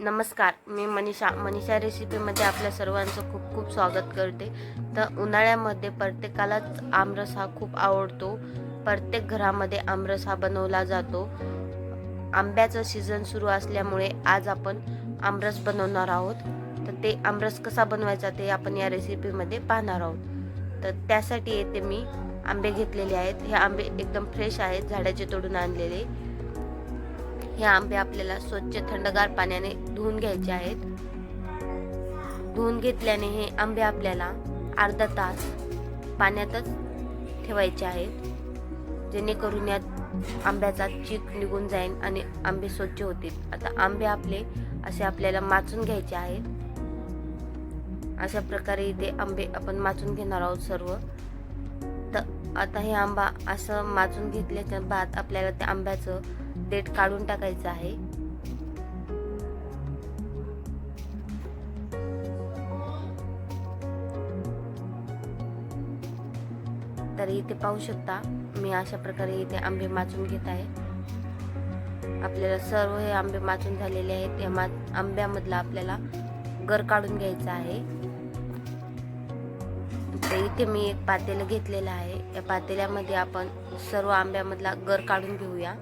नमस्कार मी मनीषा. मनीषा रेसिपीमध्ये आपल्या सर्वांचं खूप खूप स्वागत करते. तर उन्हाळ्यामध्ये प्रत्येकालाच आमरस हा खूप आवडतो. प्रत्येक घरामध्ये आमरस हा बनवला जातो. आंब्याचं सीझन सुरू असल्यामुळे आज आपण आमरस बनवणार आहोत. तर ते आमरस कसा बनवायचा ते आपण या रेसिपीमध्ये पाहणार आहोत. तर त्यासाठी येथे मी आंबे घेतलेले आहेत. हे आंबे एकदम फ्रेश आहेत झाडाचे तोडून आणलेले. हे आंबे आपल्याला स्वच्छ थंडगार पाण्याने धुवून घ्यायचे आहेत. धुवून घेतल्याने हे आंबे आपल्याला अर्धा तास पाण्यातच ठेवायचे आहेत. जेणेकरून यात आंब्याचा चीक निघून जाईल आणि आंबे स्वच्छ होतील. आता आंबे आपले असे आपल्याला माचून घ्यायचे आहेत. अशा प्रकारे इथे आंबे आपण माचून घेणार आहोत सर्व. आता हे आंबा असं माजून घेतल्याच्या बाद आपल्याला त्या आंब्याचं देठ काढून टाकायचं आहे. तर इथे पाहू शकता मी अशा प्रकारे इथे आंबे माचून घेत आहे. आपल्याला सर्व हे आंबे माचून झालेले आहेत. या मा आंब्यामधला आपल्याला गर काढून घ्यायचा आहे. तर इथे मी एक पातेलं घेतलेलं आहे. या पातेल्यामध्ये आपण सर्व आंब्यामधला गर काढून घेऊया.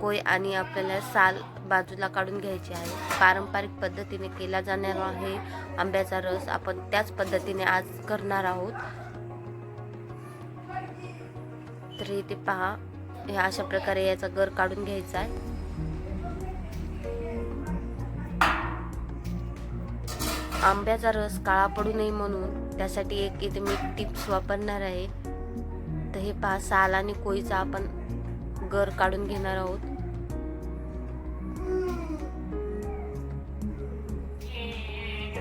कोय आणि आपल्याला साल बाजूला काढून घ्यायची आहे. पारंपरिक पद्धतीने केला जाणारा आहे आंब्याचा रस. आपण त्याच पद्धतीने आज करणार आहोत. तर इथे पहा ह्या अशा प्रकारे याचा गर काढून घ्यायचा आहे. आंब्याचा रस काळा पडू नये म्हणून त्यासाठी एक इथे मी टिप्स वापरणार आहे. तर हे पहा साल आणि कोळीचा आपण गर काढून घेणार आहोत.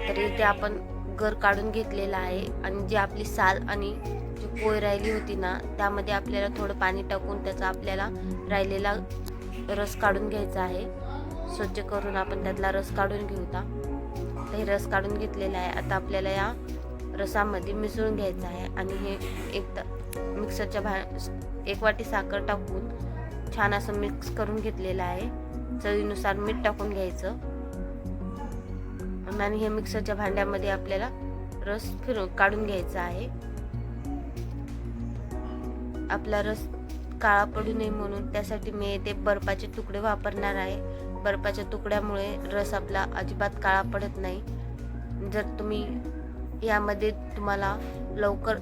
तर इथे आपण गर काढून घेतलेला आहे आणि जी आपली साल आणि जी कोय राहिली होती ना त्यामध्ये आपल्याला थोडं पाणी टाकून त्याचा आपल्याला राहिलेला रस काढून घ्यायचा आहे. स्वच्छ करून आपण त्यातला रस काढून घेऊता हे रस काढून घेतलेला आहे. आता आपल्याला या रसामध्ये मिसळून घ्यायचं आहे आणि हे एक मिक्सरच्या भा एक वाटी साखर टाकून छान असं मिक्स करून घेतलेलं आहे. चवीनुसार मीठ टाकून घ्यायचं. आणि हे मिक्सरच्या भांड्यामध्ये आपल्याला रस फिरून काढून घ्यायचा आहे. आपला रस काळा पडू नये म्हणून त्यासाठी मी येथे बर्फाचे तुकडे वापरणार आहे. बर्फाच्या तुकड्यामुळे रस आपला अजिबात काळा पडत नाही. जर तुम्ही यामध्ये तुम्हाला लवकर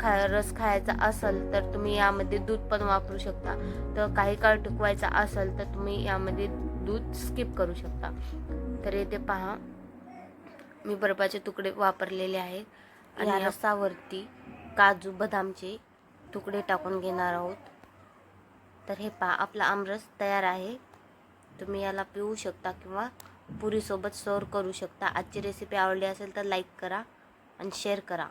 खा रस खायचा असेल तर तुम्ही यामध्ये दूध पण वापरू शकता. तर काही काळ टिकवायचा असेल तर तुम्ही यामध्ये दूध स्किप करू शकता. तर येथे पहा मी बर्फाचे तुकडे वापरलेले आहेत. आणि रसावरती काजू बदामचे तुकडे टाकून घेणार आहोत. तर हे पहा आपला आमरस तयार आहे. तुम्ही याला पिऊ शकता किंवा पुरीसोबत सर्व करू शकता. आजची रेसिपी आवडली असेल तर लाईक करा आणि शेअर करा.